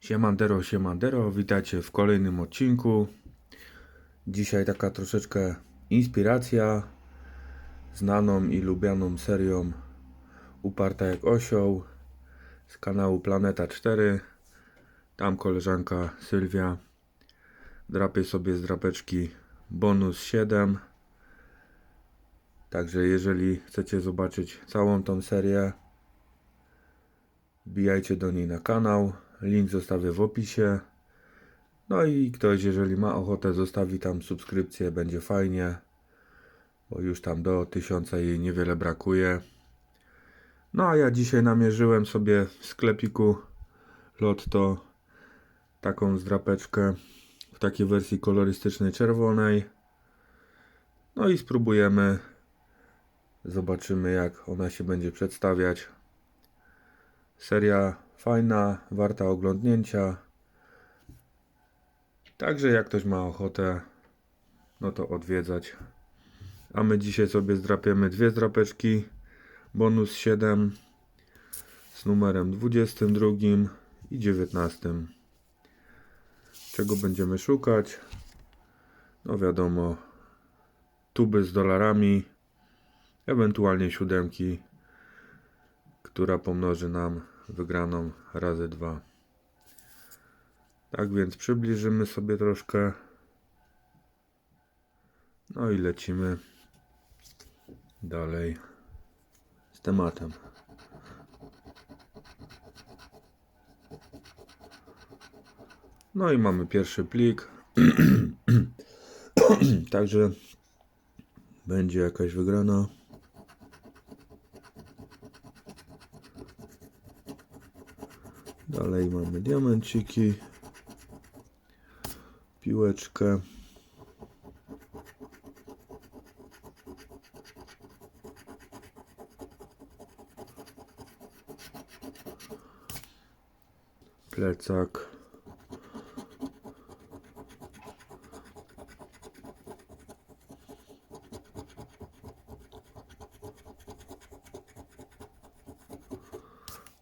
Siemandero, siemandero, witajcie w kolejnym odcinku. Dzisiaj taka troszeczkę inspiracja znaną i lubianą serią Uparta jak osioł z kanału Planeta 4. Tam koleżanka Sylwia drapie sobie z drapeczki bonus 7. Także jeżeli chcecie zobaczyć całą tą serię, wbijajcie do niej na kanał. Link zostawię w opisie. No i ktoś, jeżeli ma ochotę, zostawi tam subskrypcję, będzie fajnie, bo już tam do tysiąca jej niewiele brakuje. No a ja dzisiaj namierzyłem sobie w sklepiku Lotto taką zdrapeczkę w takiej wersji kolorystycznej czerwonej. No i spróbujemy. Zobaczymy jak ona się będzie przedstawiać. Seria fajna, warta oglądnięcia. Także jak ktoś ma ochotę, no to odwiedzać. A my dzisiaj sobie zdrapiemy dwie zdrapeczki. Bonus 7 z numerem 22 i 19. Czego będziemy szukać? No wiadomo, tuby z dolarami, ewentualnie siódemki która pomnoży nam wygraną razy 2. Tak więc przybliżymy sobie troszkę. No i lecimy dalej z tematem. No i mamy pierwszy plik. Także będzie jakaś wygrana. Dalej mamy diamenciki, piłeczkę. Plecak.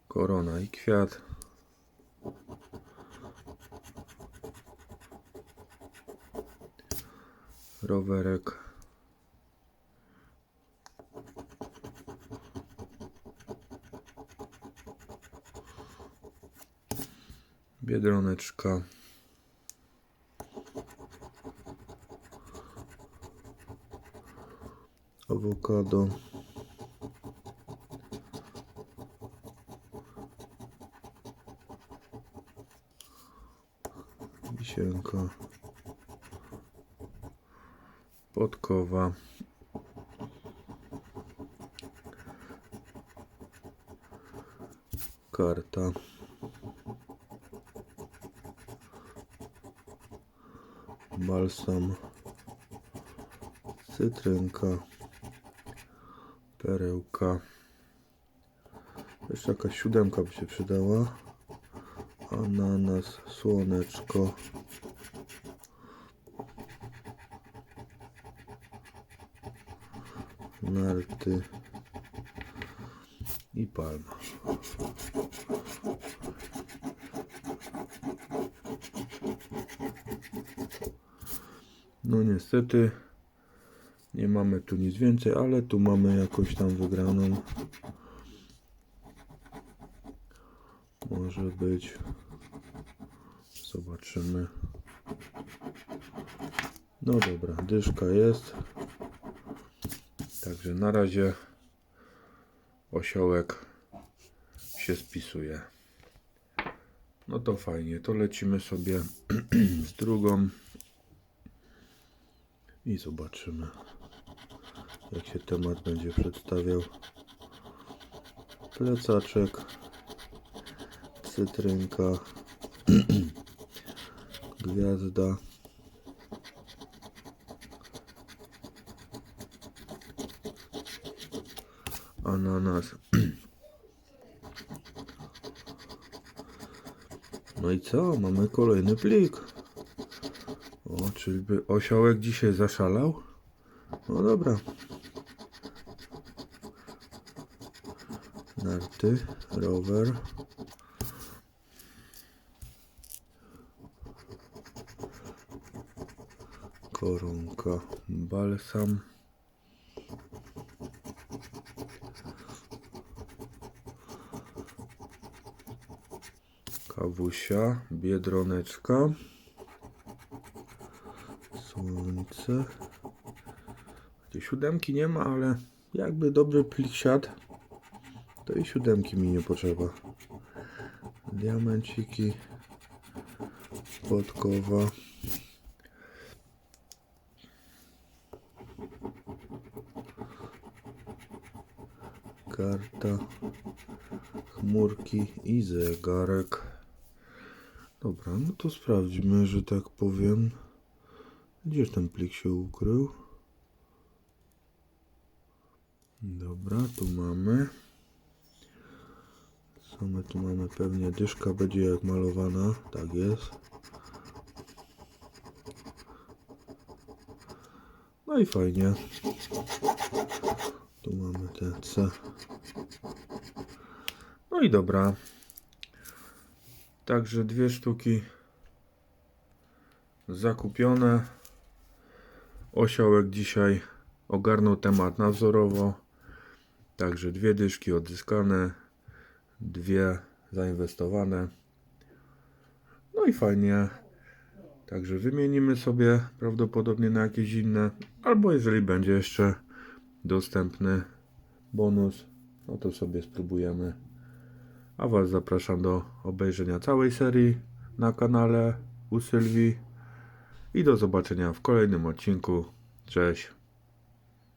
Korona i kwiat. Rowerek. Biedroneczka. Awokado. Wisienka. Podkowa. Karta. Balsam. Cytrynka. Perełka. Jeszcze jakaś siódemka by się przydała. Ananas, słoneczko. Narty i palma. No niestety nie mamy tu nic więcej, ale tu mamy jakąś tam wygraną. Może być. Zobaczymy. No dobra, dyszka jest. Także na razie osiołek się spisuje. No to fajnie, to lecimy sobie z drugą i zobaczymy jak się temat będzie przedstawiał. Plecaczek, cytrynka, gwiazda. ananas. No i co? Mamy kolejny plik. O, czyżby osiołek dzisiaj zaszalał? No dobra. Narty, rower. koronka, balsam. Kawusia, biedroneczka. Słońce. Tej siódemki nie ma, ale jakby dobry plik siadł, to i siódemki mi nie potrzeba. Diamenciki. Podkowa. Karta. Chmurki i zegarek. Dobra, no to sprawdźmy, że tak powiem. Gdzież ten plik się ukrył? Dobra, tu mamy. Co my tu mamy? Pewnie dyszka będzie jak malowana. Tak jest. No i fajnie. Tu mamy te C. No i dobra. Także dwie sztuki zakupione. Osiołek dzisiaj ogarnął temat nadzorowo. Także dwie dyszki odzyskane, dwie zainwestowane. No i fajnie. Także wymienimy sobie prawdopodobnie na jakieś inne, albo jeżeli będzie jeszcze dostępny bonus, no to sobie spróbujemy. A Was zapraszam do obejrzenia całej serii na kanale u Sylwii i do zobaczenia w kolejnym odcinku. Cześć.